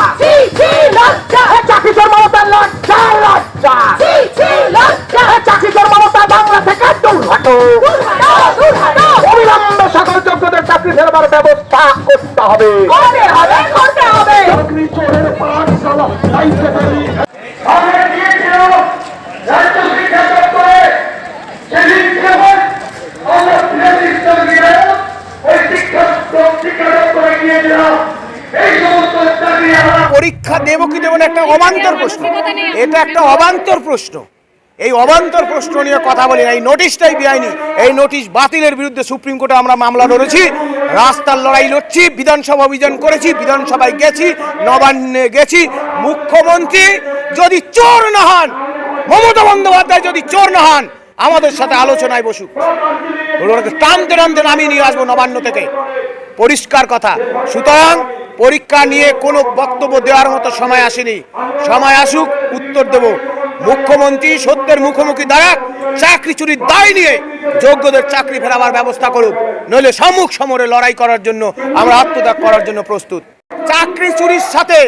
Viva! পরীক্ষা দেব কি দেবো না একটা অবান্তর প্রশ্ন। এটা একটা অবান্তর প্রশ্ন। এই অবান্তর প্রশ্ন নিয়ে কথা বলি না এই নোটিশটাই বেআইনি। এই নোটিশ বাতিলের বিরুদ্ধে সুপ্রিম কোর্টে আমরা মামলা লড়েছি রাস্তার লড়াই লড়ছি বিধানসভা অভিযান করেছি বিধানসভায় গেছি নবান্নে গেছি। মুখ্যমন্ত্রী যদি চোর না হন মমতা বন্দ্যোপাধ্যায় যদি চোর না হন আমাদের সাথে আলোচনায় বসুক। টানতে টানতে নামিয়ে নিয়ে আসব নবান্ন থেকে। পরিষ্কার কথা। সুতরাং পরীক্ষা নিয়ে কোনো বক্তব্য দেওয়ার মতো সময় আসেনি। সময় আসুক, উত্তর দেব। মুখ্যমন্ত্রী সত্যের মুখোমুখি দাঁড়াক চাকরি চুরির দায় নিয়ে যোগ্যদের চাকরি ফেরাবার ব্যবস্থা করুক। নইলে সম্মুখ সমরে লড়াই করার জন্য, আমরা আত্মত্যাগ করার জন্য প্রস্তুত। চাকরি চুরির সাথে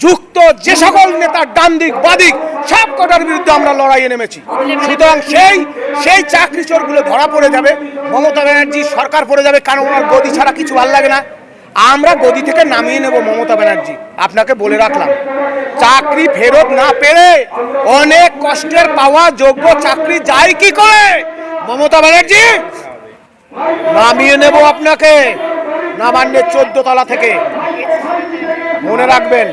যুক্ত যে সকল নেতা ডান দিক বাদিক, সব কটার বিরুদ্ধে আমরা লড়াইয়ে নেমেছি। সুতরাং সেই সেই চাকরি চোরগুলো ধরা পড়ে যাবে। মমতা ব্যানার্জি সরকার পড়ে যাবে, কারণ ওনার গদি ছাড়া কিছু ভালো লাগে না। আমরা গদি থেকে নামিয়ে নেব মমতা ব্যানার্জি। আপনাকে বলে রাখলাম, চাকরি ফেরত না পেরে অনেক কষ্টের পাওয়া যোগ্য চাকরি যায় কি করে? মমতা ব্যানার্জি, নামিয়ে নেব আপনাকে, নামান্যের চোদ্দ তলা থেকে। মনে রাখবেন